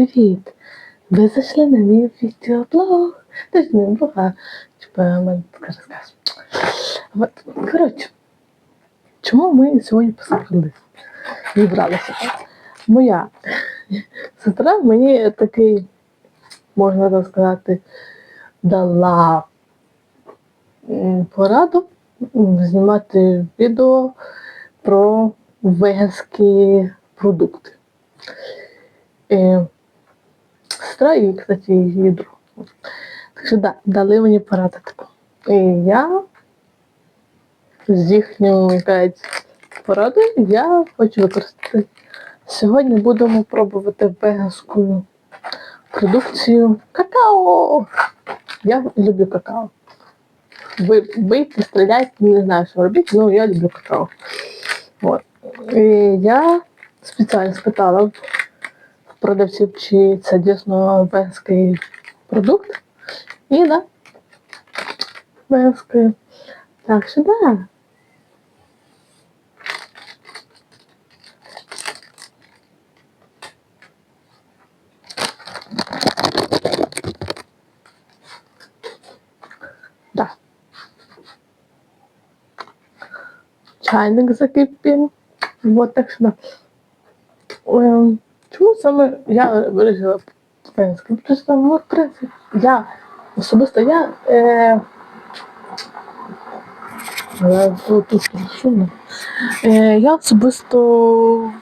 Привіт! Ви зайшли на мій відеоблог. Ти ж не блог, мене така розказ. От, коротше, чому ми сьогодні посадили? Зібралися. Моя сестра мені такий, можна так сказати, дала пораду знімати відео про веганські продукти. Е, сестра і, кстати, її друг. Так що да, дали мені пораду таку. І я з їхньою якась порадою я хочу використати. Сьогодні будемо пробувати веганську продукцію какао. Я люблю какао. Ви бийте, стріляйте, не знаю, що робити, але я люблю какао. От. І я спеціально спитала продавців, чи це дійсно веганський продукт. І да, веганський. Так що да. Чайник закипів. Вот так що да. Чому саме я вирішила? Тому що ну, я особисто я е, тут, шумно. Е, я особисто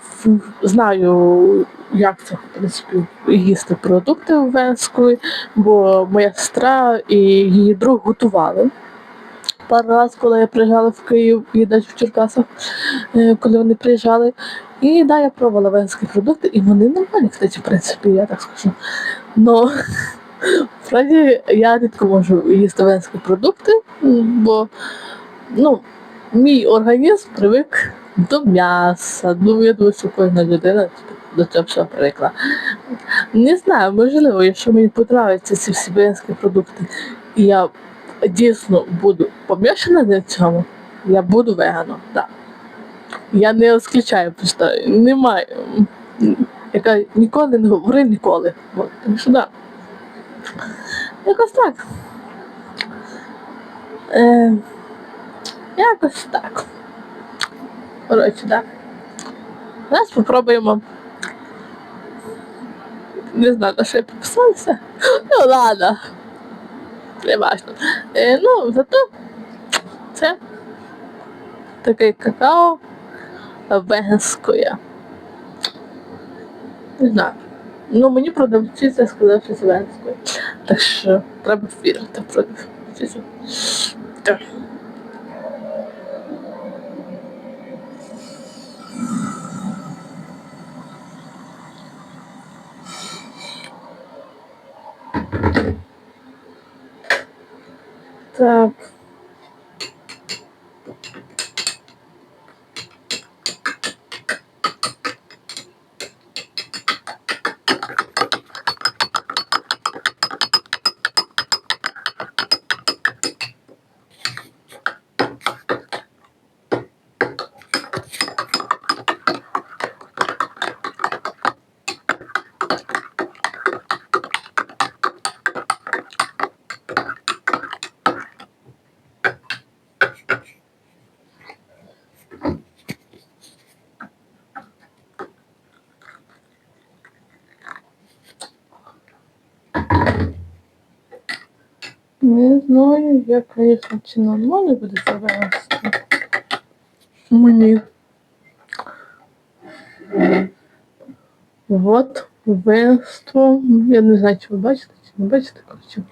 знаю, як це в принципі їсти продукти веганської, бо моя сестра і її друг готували. Пару раз, коли я приїжджала в Київ і навіть в Черкасах, е, коли вони приїжджали. І да, я пробувала веганські продукти, і вони нормальні, кстати, в принципі, я так скажу. Но справді я рідко можу їсти веганські продукти, бо ну, мій організм привик до м'яса. Ну, я думаю, що кожна людина до цього всього привикла. Не знаю, можливо, якщо мені подобаються ці всі веганські продукти, і я дійсно буду помішана на цьому, я буду веганом, так. Я не ісключаю просто немає. Яка ніколи не говори ніколи. От, що да. Якось так. Е, якось так. Коротше, так. Зараз спробуємо. Не знаю, на що я підписалася. Ну ладно. Не важно. Е, ну, зато це таке какао веганської. Не знаю. Ну, мені продавці це сказав, що це веганською. Так що треба вірити в продавців. Так. Так. Не знаю, я, конечно, чи нормально буде це вести. Мені. Вот, венство. Я не знаю, чи ви бачите, чи не бачите, коротше.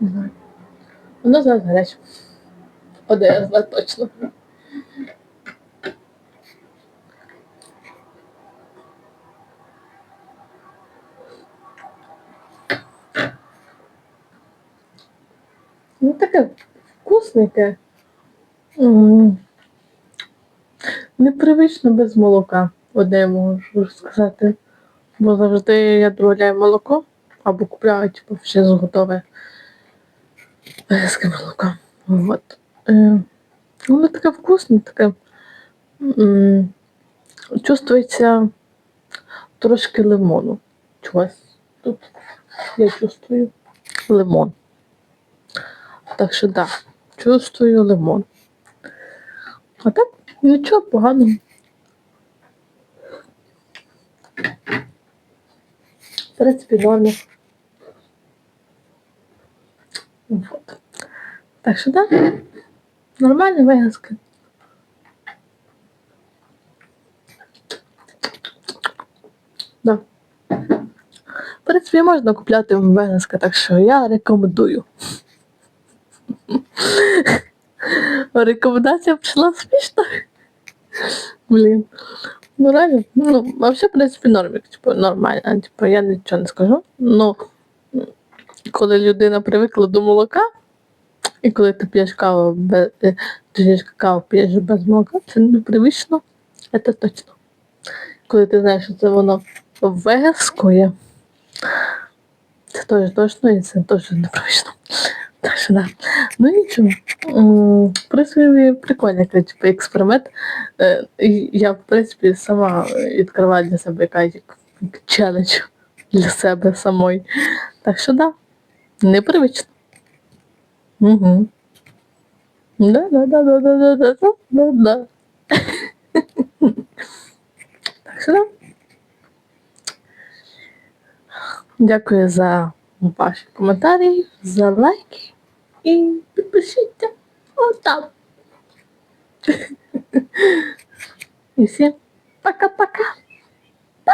Не знаю. Воно зараз гаряче. Оде точно. Ну, таке вкусненьке. Непривично без молока. Одне я можу сказати. Бо завжди я додааю молоко або купляю типу, ще зготове веганське молоко. Вот. Е, воно таке вкусне, таке. Чувствується трошки лимону. Чогось тут я чувствую лимон. Так що так, да, чувствую лимон. А так, нічого поганого. В принципі, норма. Вот. Так що так, да, нормальна виразка. Да. В принципі, можна купляти веганське, так що я рекомендую. Рекомендація пішла смішно. Блін. Ну реально, ну, вообще, в принципі, нормик, типу, нормально. Типу, я нічого не скажу. Ну, коли людина привикла до молока, і коли ти п'єш каву без, е, точніше, какао п'єш без молока, це непривично, це точно. Коли ти знаєш, що це воно веганське, це теж точно і це теж непривично. Так що да. Ну нічого. В принципі, прикольний типу, експеримент. Е, Я, в принципі, сама відкриваю для себе якась челендж для себе самої. Так що да, непривично. Угу. Да, да, да, да, да, да, да, да, да, да. Так що да. Дякую за ваші коментарі, за лайки 音，不起的，我打。你先，巴嘎巴嘎，爆。